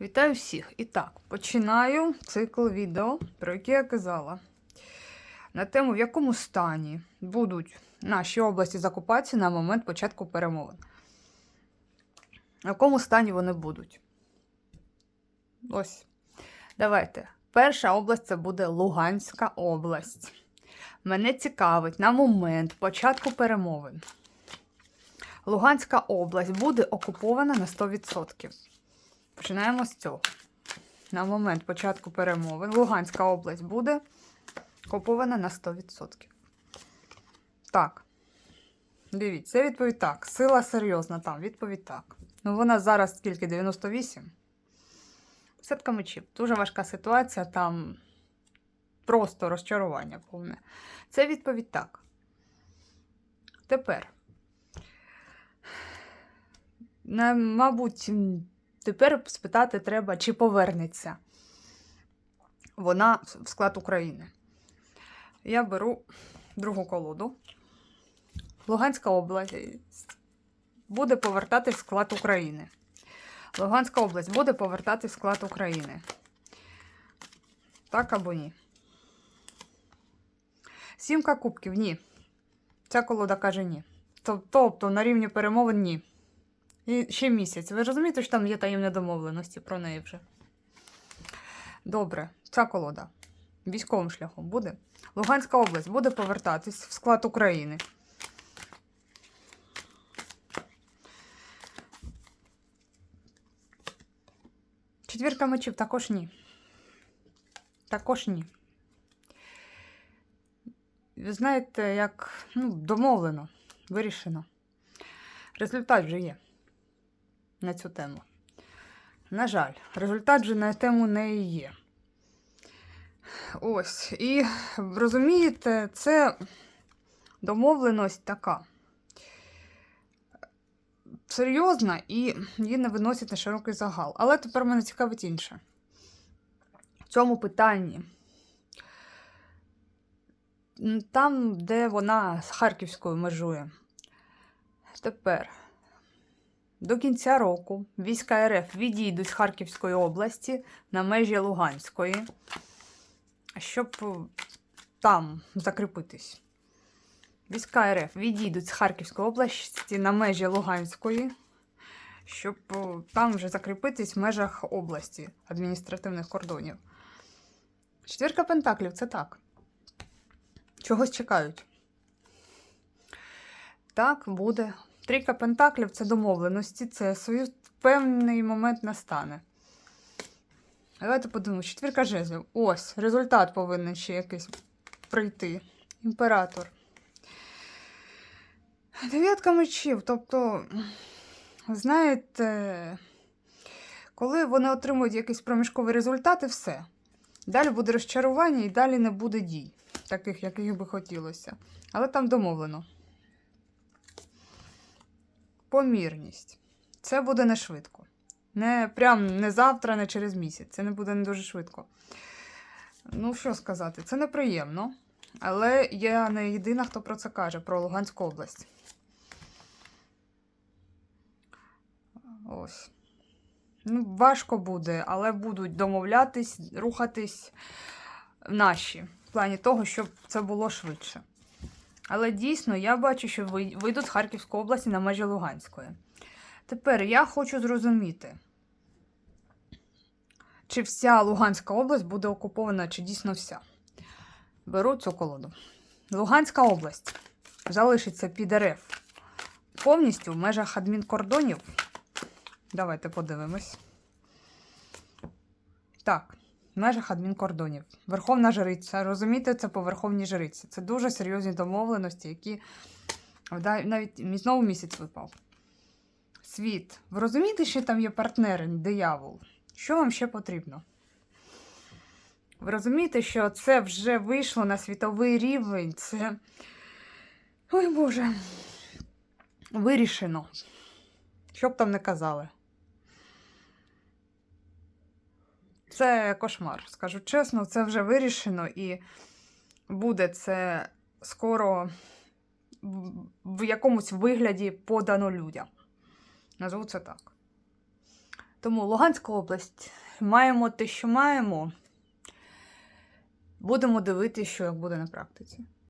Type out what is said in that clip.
Вітаю всіх! І так, починаю цикл відео, про яке я казала. На тему, в якому стані будуть наші області з на момент початку перемовин. В якому стані вони будуть? Ось. Давайте. Перша область це буде Луганська область. Мене цікавить на момент початку перемовин. Луганська область буде окупована на 100%. Починаємо з цього. На момент початку перемовин Луганська область буде окупована на 100%. Так. Дивіться, відповідь так. Сила серйозна там, відповідь так. Ну, вона зараз скільки? 98? Сетка мечів. Дуже важка ситуація, там просто розчарування повне. Це відповідь так. Тепер. Мабуть, тепер спитати треба, чи повернеться вона в склад України. Я беру другу колоду. Луганська область буде повертати в склад України. Луганська область буде повертати в склад України. Так або ні? Сімка кубків ні. Ця колода каже ні. Тобто на рівні перемовин ні. І ще місяць. Ви розумієте, що там є таємні домовленості про неї вже? Добре, ця колода. Військовим шляхом буде. Луганська область буде повертатись в склад України. Четвірка мечів також ні. Також ні. Ви знаєте, як ну, домовлено, вирішено. Результат вже є на цю тему. На жаль, результат вже на тему не є. Ось. І розумієте, це домовленість така. Серйозна і її не виносять на широкий загал. Але тепер мене цікавить інше. В цьому питанні. Там, де вона з Харківською межує. Тепер до кінця року війська РФ відійдуть з Харківської області на межі Луганської, щоб е, там закріпитись. Війська РФ відійдуть з Харківської області на межі Луганської, щоб е, там вже закріпитись в межах області адміністративних кордонів. Четвірка Пентаклів це так. Чогось чекають. Так, буде. Трійка Пентаклів це домовленості, це союз певний момент настане. Давайте подумаємо. Четвірка жезлів. Ось, результат повинен ще якийсь прийти. Імператор. Дев'ятка мечів. Тобто, знаєте, коли вони отримують якийсь проміжковий результат, і все. Далі буде розчарування і далі не буде дій, таких, яких би хотілося. Але там домовлено. Помірність. Це буде не швидко. Не прям не завтра, не через місяць. Це не буде не дуже швидко. Ну, що сказати, це неприємно. Але я не єдина, хто про це каже, про Луганську область. Ось. Ну, важко буде, але будуть домовлятись, рухатись наші. В плані того, щоб це було швидше. Але дійсно я бачу, що ви- вийдуть з Харківської області на межі Луганської. Тепер я хочу зрозуміти, чи вся Луганська область буде окупована, чи дійсно вся. Беру цю колоду. Луганська область залишиться під РФ повністю в межах адмінкордонів. Давайте подивимось. Так, в межах адмінкордонів. Верховна жриця. Розумієте, це по Верховній жриці. Це дуже серйозні домовленості, які навіть знову місяць випав. Світ. Ви розумієте, що там є партнери, диявол? Що вам ще потрібно? Ви розумієте, що це вже вийшло на світовий рівень. Це. Ой Боже. Вирішено. Що б там не казали. Це кошмар, скажу чесно, це вже вирішено і буде це скоро в- якомусь вигляді подано людям. Назву це так. Тому Луганська область. Маємо те, що маємо. Будемо дивитися, що буде на практиці.